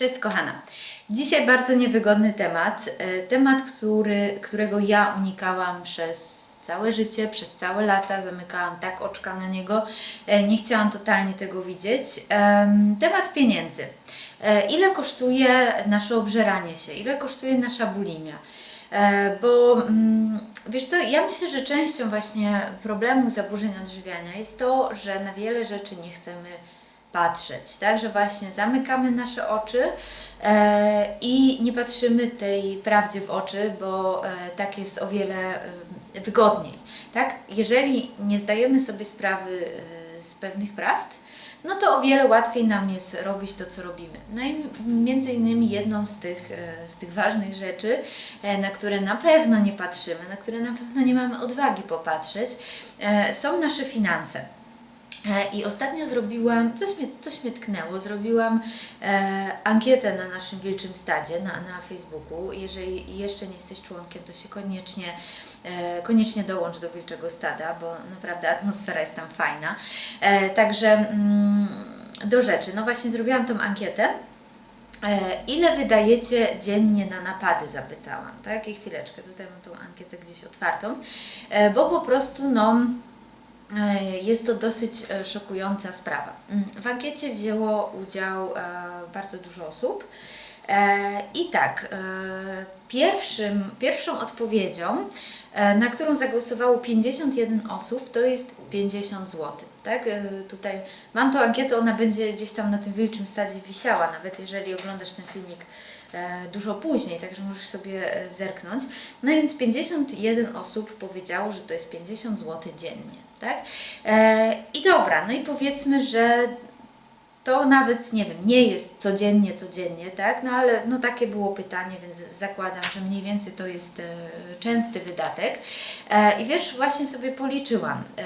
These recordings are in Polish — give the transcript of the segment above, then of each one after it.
Cześć kochana. Dzisiaj bardzo niewygodny temat. E, Temat, który, którego ja unikałam przez całe życie, przez całe lata. Zamykałam tak oczka na niego. E, Nie chciałam totalnie tego widzieć. Em, Temat pieniędzy. E, Ile kosztuje nasze obżeranie się? Ile kosztuje nasza bulimia? Bo mm, wiesz co, ja myślę, że częścią właśnie problemu zaburzeń odżywiania jest to, że na wiele rzeczy nie chcemy patrzeć, tak? Że właśnie zamykamy nasze oczy e, i nie patrzymy tej prawdzie w oczy, bo e, tak jest o wiele e, wygodniej, tak? Jeżeli nie zdajemy sobie sprawy e, z pewnych prawd, no to o wiele łatwiej nam jest robić to, co robimy. No i między innymi jedną z tych, e, z tych ważnych rzeczy, e, na które na pewno nie patrzymy, na które na pewno nie mamy odwagi popatrzeć, e, są nasze finanse. E, I ostatnio zrobiłam, coś mnie, coś mnie tknęło, zrobiłam e, ankietę na naszym Wilczym Stadzie na, na Facebooku. Jeżeli jeszcze nie jesteś członkiem, to się koniecznie, e, koniecznie dołącz do Wilczego Stada, bo naprawdę atmosfera jest tam fajna. E, także mm, do rzeczy. No właśnie zrobiłam tą ankietę. E, Ile wydajecie dziennie na napady? Zapytałam, tak? I chwileczkę, tutaj mam tą ankietę gdzieś otwartą, e, bo po prostu, no, Jest to dosyć e, szokująca sprawa. Mm, W ankiecie wzięło udział e, bardzo dużo osób. E, I tak, e, pierwszym, pierwszą odpowiedzią, e, na którą zagłosowało 51 osób, to jest 50 zł. Tak? E, Tutaj mam tą ankietę, ona będzie gdzieś tam na tym wilczym stadzie wisiała, nawet jeżeli oglądasz ten filmik e, dużo później, także możesz sobie e, zerknąć. No więc 51 osób powiedziało, że to jest 50 zł dziennie, tak? E, I dobra, no i powiedzmy, że to nawet, nie wiem, nie jest codziennie, codziennie, tak? No ale no takie było pytanie, więc zakładam, że mniej więcej to jest e, częsty wydatek. E, I wiesz, właśnie sobie policzyłam, e,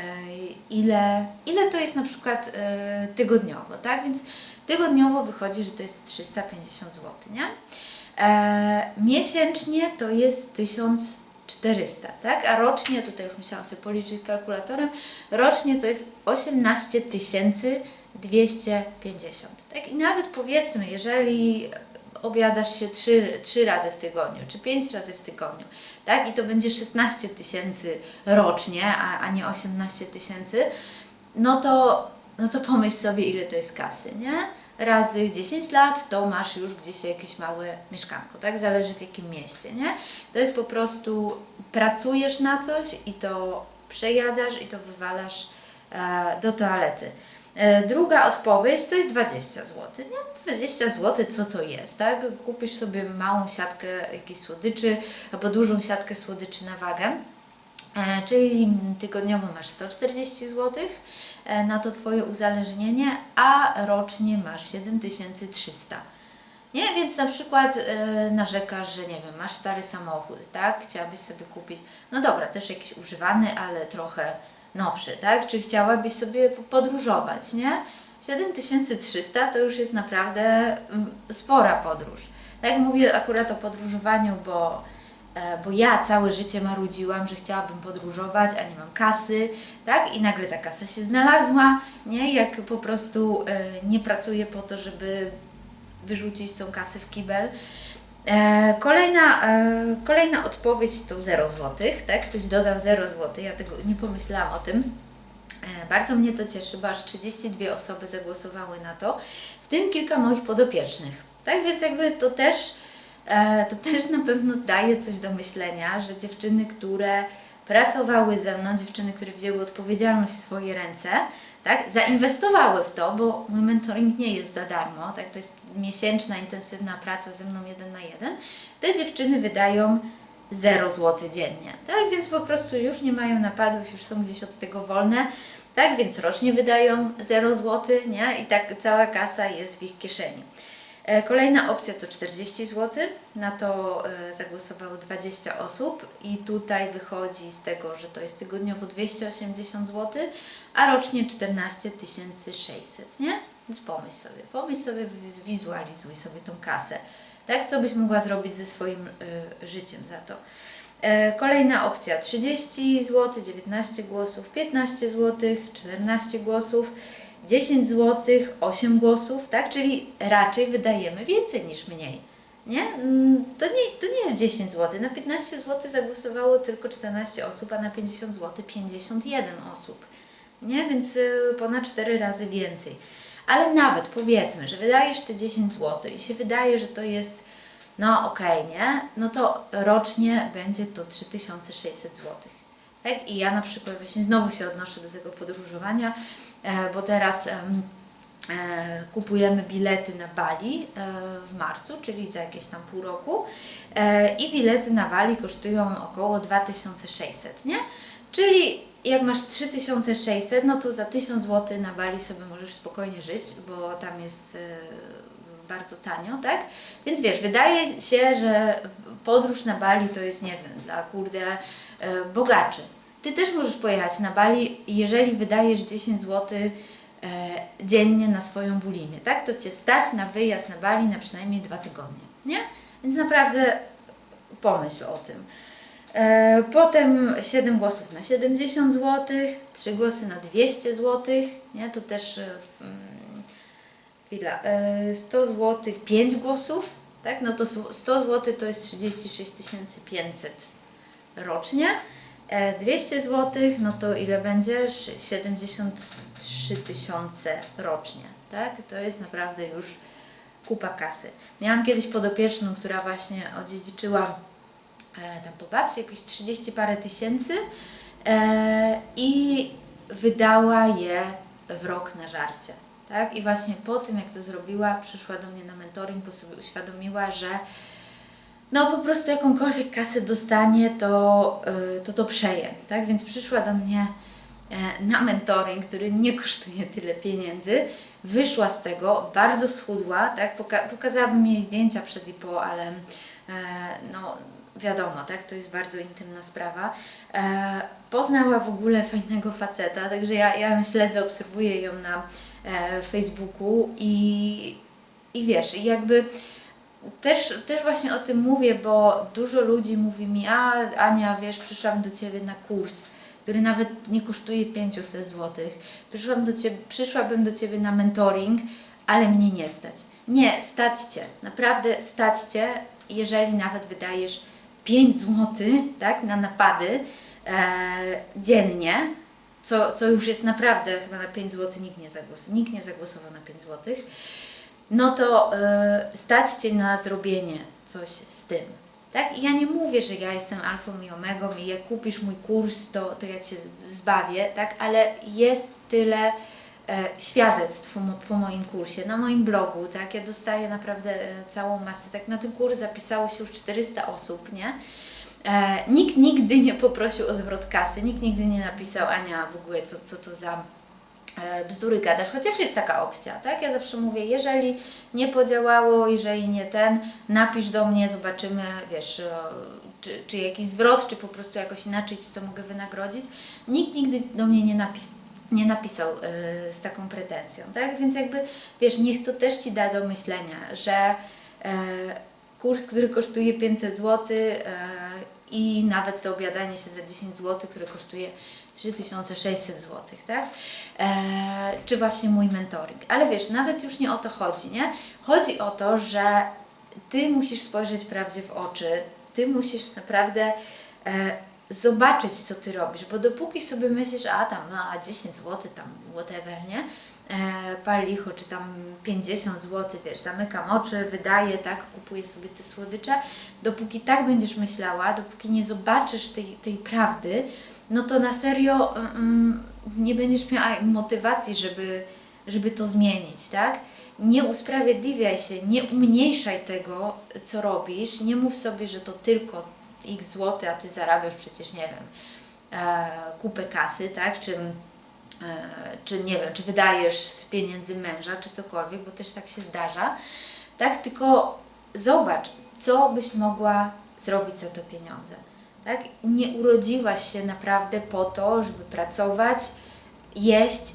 ile, ile to jest na przykład e, tygodniowo, tak? Więc tygodniowo wychodzi, że to jest 350 zł, nie? E, miesięcznie to jest 1400, tak? A rocznie, tutaj już musiałam sobie policzyć kalkulatorem, rocznie to jest 18 250, tak? I nawet powiedzmy, jeżeli obiadasz się 3, 3 razy w tygodniu, czy 5 razy w tygodniu, tak? I to będzie 16 tysięcy rocznie, a, a nie 18 tysięcy, no to, no to pomyśl sobie, ile to jest kasy, nie? Razy 10 lat, to masz już gdzieś jakieś małe mieszkanko, tak? Zależy w jakim mieście, nie? To jest po prostu, pracujesz na coś i to przejadasz i to wywalasz e, do toalety. E, Druga odpowiedź to jest 20 zł. Nie? 20 zł, co to jest, tak? Kupisz sobie małą siatkę jakichś słodyczy albo dużą siatkę słodyczy na wagę. E, Czyli tygodniowo masz 140 zł na to Twoje uzależnienie, a rocznie masz 7300. Nie, więc na przykład e, narzekasz, że nie wiem, masz stary samochód, tak? Chciałabyś sobie kupić, no dobra, też jakiś używany, ale trochę nowszy, tak? Czy chciałabyś sobie po- podróżować, nie? 7300 to już jest naprawdę mm, spora podróż. Tak, mówię akurat o podróżowaniu, bo, e, bo ja całe życie marudziłam, że chciałabym podróżować, a nie mam kasy, tak? I nagle ta kasa się znalazła, nie? Jak po prostu e, nie pracuję po to, żeby wyrzucić tą kasę w kibel. E, kolejna, e, kolejna odpowiedź to 0 zł, tak? Ktoś dodał 0 zł, ja tego nie pomyślałam o tym. E, bardzo mnie to cieszy, bo aż 32 osoby zagłosowały na to, w tym kilka moich podopiecznych. Tak więc jakby to też, e, to też na pewno daje coś do myślenia, że dziewczyny, które pracowały ze mną, dziewczyny, które wzięły odpowiedzialność w swoje ręce, tak, zainwestowały w to, bo mój mentoring nie jest za darmo, tak, to jest miesięczna, intensywna praca ze mną jeden na jeden, te dziewczyny wydają 0 zł dziennie, tak, więc po prostu już nie mają napadów, już są gdzieś od tego wolne, tak, więc rocznie wydają 0 zł, nie, i tak cała kasa jest w ich kieszeni. E, Kolejna opcja to 40 zł. Na to e, zagłosowało 20 osób i tutaj wychodzi z tego, że to jest tygodniowo 280 zł, a rocznie 14 600, nie? Więc pomyśl sobie, pomyśl sobie, zwizualizuj sobie tą kasę. Tak, co byś mogła zrobić ze swoim e, życiem za to. Kolejna opcja 30 zł, 19 głosów, 15 zł, 14 głosów. 10 zł, 8 głosów, tak? Czyli raczej wydajemy więcej niż mniej. Nie? Mm, To nie, to nie jest 10 zł. Na 15 zł zagłosowało tylko 14 osób, a na 50 zł 51 osób. Nie? Więc y, ponad 4 razy więcej. Ale nawet powiedzmy, że wydajesz te 10 zł i się wydaje, że to jest no okej, nie? No to rocznie będzie to 3600 zł. Tak? I ja na przykład właśnie znowu się odnoszę do tego podróżowania, bo teraz e, kupujemy bilety na Bali e, w marcu, czyli za jakieś tam pół roku e, i bilety na Bali kosztują około 2600, nie? Czyli jak masz 3600, no to za 1000 zł na Bali sobie możesz spokojnie żyć, bo tam jest e, bardzo tanio, tak? Więc wiesz, wydaje się, że podróż na Bali to jest, nie wiem, dla kurde e, bogaczy. Ty też możesz pojechać na Bali, jeżeli wydajesz 10 zł e, dziennie na swoją bulimię, tak? To cię stać na wyjazd na Bali na przynajmniej dwa tygodnie, nie? Więc naprawdę pomyśl o tym. E, Potem 7 głosów na 70 zł, 3 głosy na 200 zł, nie? To też e, mm, chwila, e, 100 zł, 5 głosów, tak? No to s- 100 zł to jest 36 500 rocznie. E, 200 zł, no to ile będzie? Sz- 73 tysiące rocznie, tak? To jest naprawdę już kupa kasy. Miałam kiedyś podopieczną, która właśnie odziedziczyła e, tam po babci jakieś 30 parę tysięcy e, i wydała je w rok na żarcie. Tak? I właśnie po tym, jak to zrobiła, przyszła do mnie na mentoring, bo sobie uświadomiła, że no po prostu jakąkolwiek kasę dostanie, to y, to, to przeje. Tak? Więc przyszła do mnie e, na mentoring, który nie kosztuje tyle pieniędzy. Wyszła z tego, bardzo schudła, tak? Poka- pokazałabym jej zdjęcia przed i po, ale e, no wiadomo, tak? To jest bardzo intymna sprawa. E, poznała w ogóle fajnego faceta, także ja, ja ją śledzę, obserwuję ją na e, Facebooku i, i wiesz, jakby też, też właśnie o tym mówię, bo dużo ludzi mówi mi, a Ania, wiesz, przyszłam do Ciebie na kurs, który nawet nie kosztuje 500 zł. Przyszłam do ciebie, przyszłabym do Ciebie na mentoring, ale mnie nie stać. Nie, stać Cię. Naprawdę stać Cię, jeżeli nawet wydajesz 5 zł tak, na napady e, dziennie, co, co już jest naprawdę, chyba na 5 zł nikt nie zagłosował, nikt nie zagłosował na 5 zł no to y, stać Cię na zrobienie coś z tym. Tak? I ja nie mówię, że ja jestem alfą i omegą i jak kupisz mój kurs, to, to ja Cię zbawię, tak? ale jest tyle e, świadectw po moim kursie, na moim blogu, tak? Ja dostaję naprawdę e, całą masę. Tak na ten kurs zapisało się już 400 osób, nie? E, nikt nigdy nie poprosił o zwrot kasy, nikt nigdy nie napisał, Ania, w ogóle co, co to za bzdury gadasz, chociaż jest taka opcja, tak? Ja zawsze mówię, jeżeli nie podziałało, jeżeli nie ten, napisz do mnie, zobaczymy, wiesz, e, czy, czy jakiś zwrot, czy po prostu jakoś inaczej Ci to mogę wynagrodzić. Nikt nigdy do mnie nie napis nie napisał e, z taką pretensją, tak? Więc jakby, wiesz, niech to też Ci da do myślenia, że e, kurs, który kosztuje 500 zł e, i nawet to obiadanie się za 10 zł, które kosztuje 3600 zł, tak? E, czy właśnie mój mentoring. Ale wiesz, nawet już nie o to chodzi, nie? Chodzi o to, że Ty musisz spojrzeć prawdzie w oczy, Ty musisz naprawdę e, zobaczyć, co Ty robisz, bo dopóki sobie myślisz, a tam, no, a 10 zł, tam, whatever, nie? E, pal licho, czy tam 50 zł, wiesz, zamykam oczy, wydaję, tak, kupuję sobie te słodycze. Dopóki tak będziesz myślała, dopóki nie zobaczysz tej, tej prawdy, no to na serio mm, nie będziesz miała motywacji, żeby, żeby to zmienić, tak? Nie usprawiedliwiaj się, nie umniejszaj tego, co robisz, nie mów sobie, że to tylko x złoty, a ty zarabiasz przecież, nie wiem, e, kupę kasy, tak? Czy, e, czy nie wiem, czy wydajesz z pieniędzy męża, czy cokolwiek, bo też tak się zdarza, tak? Tylko zobacz, co byś mogła zrobić za to pieniądze, tak? Nie urodziłaś się naprawdę po to, żeby pracować, jeść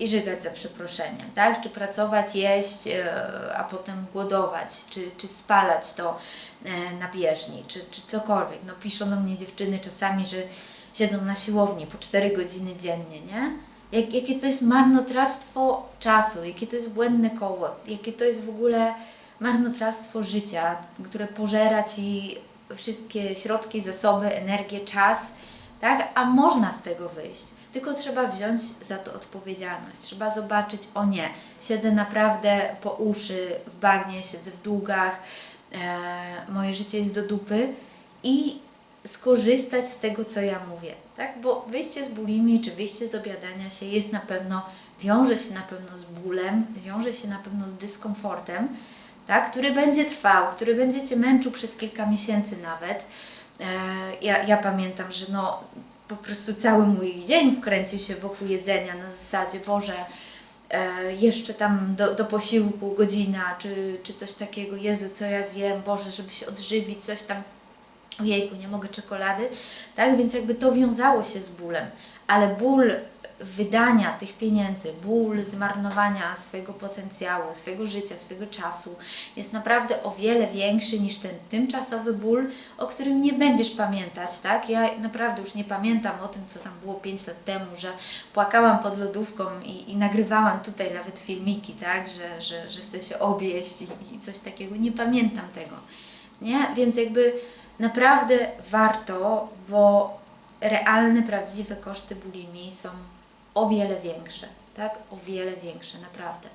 i żygać za przeproszeniem, tak? Czy pracować, jeść, e, a potem głodować, czy, czy spalać to e, na bieżni, czy, czy cokolwiek. No piszą do mnie dziewczyny czasami, że siedzą na siłowni po 4 godziny dziennie, nie? Jak, jakie to jest marnotrawstwo czasu, jakie to jest błędne koło, jakie to jest w ogóle marnotrawstwo życia, które pożera ci wszystkie środki, zasoby, energię, czas, tak? A można z tego wyjść. Tylko trzeba wziąć za to odpowiedzialność. Trzeba zobaczyć, o nie, siedzę naprawdę po uszy w bagnie, siedzę w długach, e, moje życie jest do dupy i skorzystać z tego, co ja mówię, tak? Bo wyjście z bulimii czy wyjście z obiadania się jest na pewno, wiąże się na pewno z bólem, wiąże się na pewno z dyskomfortem, tak? Który będzie trwał, który będzie Cię męczył przez kilka miesięcy nawet. E, ja, ja pamiętam, że no po prostu cały mój dzień kręcił się wokół jedzenia na zasadzie, Boże, e, jeszcze tam do, do posiłku godzina, czy, czy coś takiego, Jezu, co ja zjem, Boże, żeby się odżywić, coś tam, ojejku, nie mogę czekolady, tak, więc jakby to wiązało się z bólem, ale ból wydania tych pieniędzy, ból zmarnowania swojego potencjału, swojego życia, swojego czasu jest naprawdę o wiele większy niż ten tymczasowy ból, o którym nie będziesz pamiętać, tak? Ja naprawdę już nie pamiętam o tym, co tam było 5 lat temu, że płakałam pod lodówką i, i nagrywałam tutaj nawet filmiki, tak? Że, że, że chcę się objeść i, i coś takiego. Nie pamiętam tego, nie? Więc jakby naprawdę warto, bo realne, prawdziwe koszty bulimii są o wiele większe, tak? O wiele większe, naprawdę.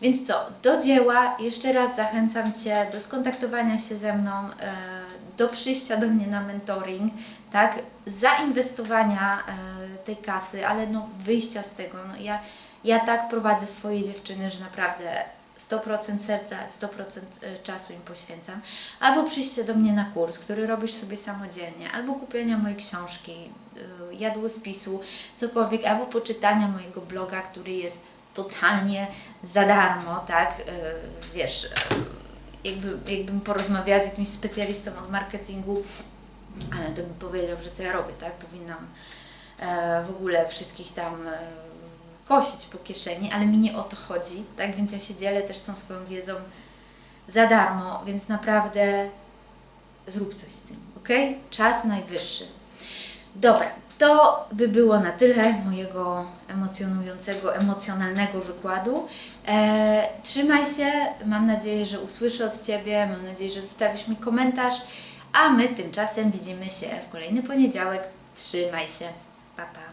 Więc co, do dzieła. Jeszcze raz zachęcam Cię do skontaktowania się ze mną, e, do przyjścia do mnie na mentoring, tak? Zainwestowania e, tej kasy, ale no wyjścia z tego. No ja, ja tak prowadzę swoje dziewczyny, że naprawdę 100% serca, 100% czasu im poświęcam, albo przyjście do mnie na kurs, który robisz sobie samodzielnie, albo kupienia mojej książki, y, jadłospisu, cokolwiek, albo poczytania mojego bloga, który jest totalnie za darmo, tak, Y, wiesz, y, jakby, jakbym porozmawiała z jakimś specjalistą od marketingu, ale to bym powiedział, że co ja robię, tak, powinnam e, w ogóle wszystkich tam e, kosić po kieszeni, ale mi nie o to chodzi, tak? Więc ja się dzielę też tą swoją wiedzą za darmo, więc naprawdę zrób coś z tym, ok? Czas najwyższy. Dobra, to by było na tyle mojego emocjonującego, emocjonalnego wykładu. E, trzymaj się, mam nadzieję, że usłyszę od Ciebie, mam nadzieję, że zostawisz mi komentarz, a my tymczasem widzimy się w kolejny poniedziałek. Trzymaj się, pa pa.